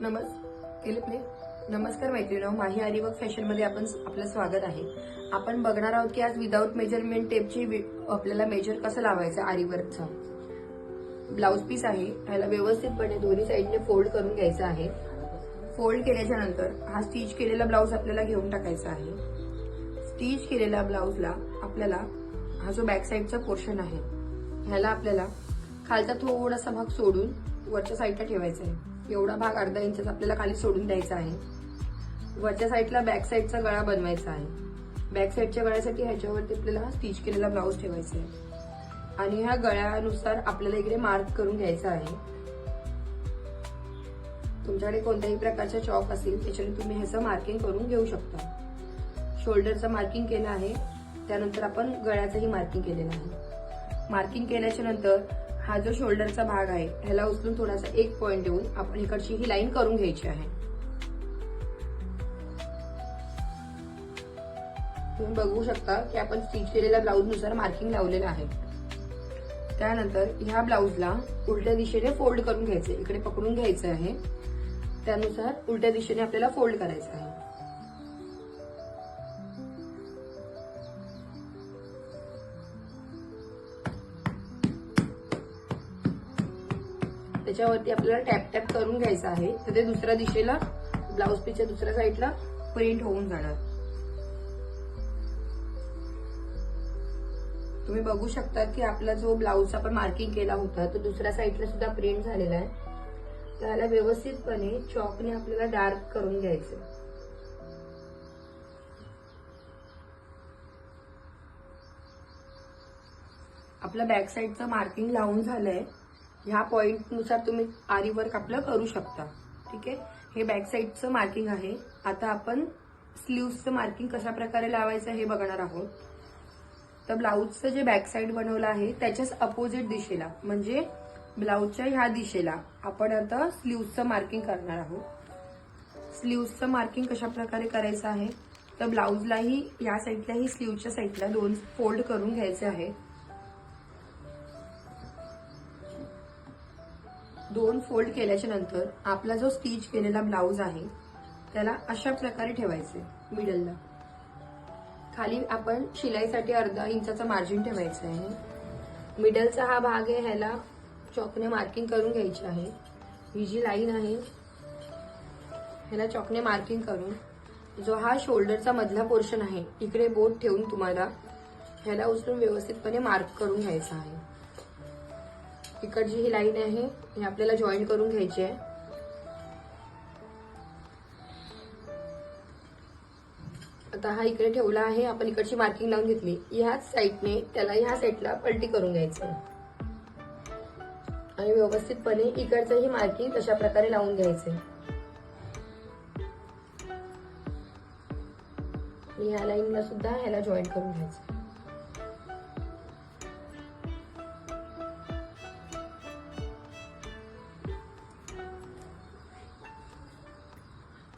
नमस् केले प्ले नमस्कार मैत्रिणी माही आरीवर्क फॅशनमध्ये आपण आपलं स्वागत आहे. आपण बघणार आहोत की आज विदाऊट मेजरमेंट टेपची वि- आपल्याला मेजर कसं लावायचं आरीवर्कचं ब्लाऊज पीस आहे ह्याला व्यवस्थितपणे दोन्ही साईडने फोल्ड करून घ्यायचं आहे. फोल्ड केल्याच्यानंतर हा स्टिच केलेला ब्लाऊज आपल्याला घेऊन टाकायचा आहे. स्टिच केलेल्या ब्लाऊजला आपल्याला हा जो बॅक साईडचा पोर्शन आहे ह्याला आपल्याला खालचा थोडासा भाग सोडून वरच्या साईडला ठेवायचा आहे. एवढा भाग अर्धा इंचचा आपल्याला खाली सोडून द्यायचा आहे. वरच्या साईडला बॅक साईडचा गळा बनवायचा आहे. बॅक साईडच्या गळ्यासाठी ह्याच्यावरती आपल्याला स्टिच केलेला ब्लाऊज ठेवायचा आहे. आणि ह्या गळ्यानुसार आपल्याला इकडे मार्क करून घ्यायचा आहे. तुमच्याकडे कोणत्याही प्रकारचा चॉक असेल त्याच्याने तुम्ही ह्याचं मार्किंग करून घेऊ शकता. शोल्डरचं मार्किंग केलं आहे. त्यानंतर आपण गळ्याचंही मार्किंग केलेलं आहे. मार्किंग केल्याच्यानंतर हा जो शोल्डरचा भाग आहे ह्याला उचलून थोडासा एक पॉइंट देऊन आपण इकडची ही लाईन करून घ्यायची आहे. तुम्ही बघू शकता की आपण स्टिच केलेल्या ब्लाऊजनुसार मार्किंग लावलेलं आहे. त्यानंतर ह्या ब्लाऊजला उलट्या दिशेने फोल्ड करून घ्यायचे इकडे पकडून घ्यायचं आहे. त्यानुसार उलट्या दिशेने आपल्याला फोल्ड करायचं आहे. त्याच्यावरती आपल्याला टॅप टॅप करून घ्यायचं आहे. तर ते दुसऱ्या दिशेला ब्लाऊज पीसच्या दुसऱ्या साईडला प्रिंट होऊन जाणार. तुम्ही बघू शकता की आपला जो ब्लाऊज आपण मार्किंग केला होता तो दुसऱ्या साईडला सुद्धा प्रिंट झालेला आहे. त्याला व्यवस्थितपणे चॉकने आपल्याला डार्क करून घ्यायचं. आपलं बॅक साईडचं मार्किंग लावून झालंय. ह्या पॉइंटनुसार तुम्ही आरीवर्क आपलं करू शकता. ठीक आहे? हे बॅक साईडचं मार्किंग आहे. आता आपण स्लीव्सचं मार्किंग कशा प्रकारे लावायचं हे बघणार आहोत. तर ब्लाऊजचं जे बॅक साईड बनवलं आहे त्याच्याच अपोजिट दिशेला म्हणजे ब्लाऊजच्या ह्या दिशेला आपण आता स्लीव्सचं मार्किंग करणार आहोत. स्लीव्सचं मार्किंग कशा प्रकारे करायचं आहे? तर ब्लाऊजलाही या साईडलाही स्लीवच्या साईडला दोन फोल्ड करून घ्यायचे आहे. दोन फोल्ड केल्याच्यानंतर आपला जो स्टिच केलेला ब्लाऊज आहे त्याला अशा प्रकारे ठेवायचे मिडलला खाली आपण शिलाईसाठी अर्धा इंचाचा मार्जिन ठेवायचं आहे. मिडलचा हा भाग आहे ह्याला चॉकने मार्किंग करून घ्यायची आहे. ही जी लाईन आहे ह्याला चॉकने मार्किंग करून जो हा शोल्डरचा मधला पोर्शन आहे इकडे बोट ठेवून तुम्हाला ह्याला उचलून व्यवस्थितपणे मार्क करून घ्यायचा आहे. इकडची ही लाईन आहे. हे आपल्याला जॉईन करून घ्यायची आहे. आता हा इकडे ठेवला आहे. आपण इकडची मार्किंग लावून घेतली. ह्याच साईडने त्याला ह्या साईडला पलटी करून घ्यायचं आणि व्यवस्थितपणे इकडचंही मार्किंग तशा प्रकारे लावून घ्यायचं आणि ह्या लाईनला सुद्धा ह्याला जॉईन करून घ्यायचं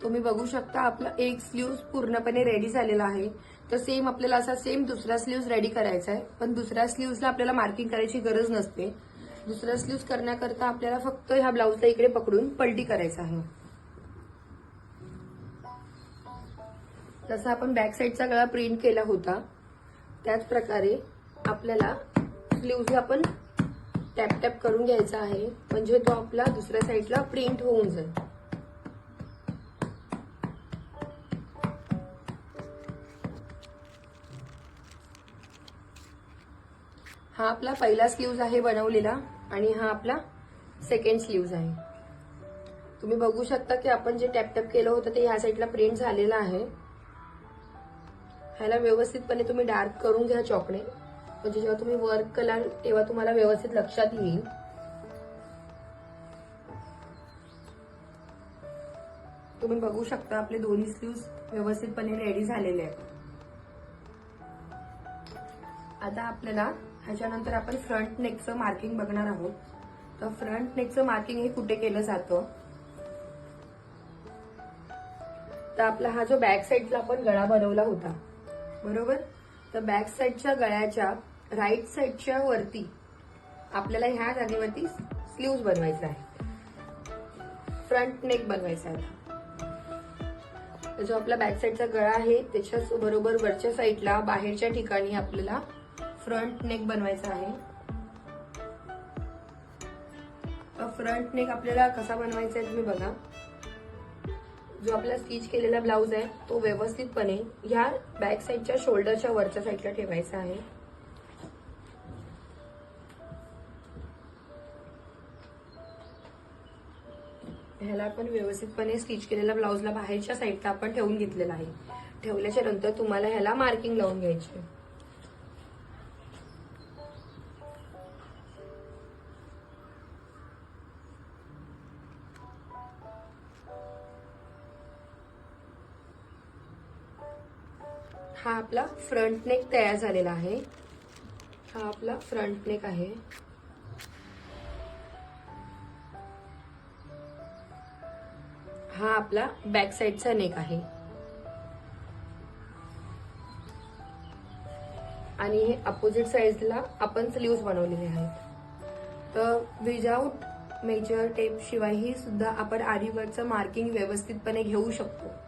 तुम्ही बघू शकता आपला एक स्लीव्ह पूर्णपणे रेडी झालेला आहे. तर सेम आपल्याला असा सेम दुसरा स्लीव्ह रेडी करायचा आहे. पण दुसऱ्या स्लीव्हला आपल्याला मार्किंग करायची गरज नसते. दुसरा स्लीव्ह करण्याकरता आपल्याला फक्त ह्या ब्लाऊजला इकडे पकडून पलटी करायचा आहे. जसा आपण बॅक साईडचा गळा प्रिंट केला होता. त्याच प्रकारे आपल्याला स्लीव्ह आपण टॅप टॅप करून घ्यायचा आहे. म्हणजे तो आपला दुसऱ्या साईडला प्रिंट होऊन जाईल. हा आपला पहिला स्लीव्ज आहे बनवलेला आणि हा आपला सेकंड स्लीव्ज आहे. तुम्ही बघू शकता की आपण जे टॅपटॅप केलं होतं ते ह्या साईडला प्रिंट झालेलं आहे. ह्याला व्यवस्थितपणे तुम्ही डार्क करून घ्या चॉकने. म्हणजे जेव्हा तुम्ही वर्क कराल तेव्हा तुम्हाला व्यवस्थित लक्षात येईल. तुम्ही बघू शकता आपले दोन्ही स्लीव्ज व्यवस्थितपणे रेडी झालेले आहेत. आता आपल्याला ह्याच्यानंतर आपण फ्रंट नेकचं मार्किंग बघणार आहोत. तर फ्रंट नेकचं मार्किंग हे कुठे केलं जातं? तर आपला हा जो बॅक साईडला आपण गळा बनवला होता. बरोबर? तर बॅक साईडच्या गळ्याच्या राईट साईडच्या वरती आपल्याला ह्या जागेवरती स्लीव्ज बनवायचा आहे फ्रंट नेक बनवायचा आहे जो आपला बॅक साईडचा गळा आहे त्याच्या बरोबर वरच्या साईडला बाहेरच्या ठिकाणी आपल्याला फ्रंट नेक बनवायचा आहे. फ्रंट नेक आपल्याला कसा बनवायचा आहे तुम्ही बघा. जो आपला स्टिच केलेला ब्लाऊज आहे तो व्यवस्थितपणे ह्या बॅक साईडच्या शोल्डरच्या वरच्या साईडला ठेवायचा आहे. ह्याला आपण व्यवस्थितपणे स्टिच केलेल्या ब्लाऊजला बाहेरच्या साईडला आपण ठेवून घेतलेला आहे. ठेवल्याच्या नंतर तुम्हाला ह्याला मार्किंग लावून घ्यायची हा आपला फ्रंट नेक तयार झालेला आहे. हा आपला फ्रंट नेक आहे. हा आपला बॅक साईडचा नेक आहे. आणि हे अपोजिट साईजला आपण स्लीव्ज बनवलेले आहेत. तर विजाऊट मेजर टेप शिवायही सुद्धा आपण आरीवरचं मार्किंग व्यवस्थितपणे घेऊ शकतो.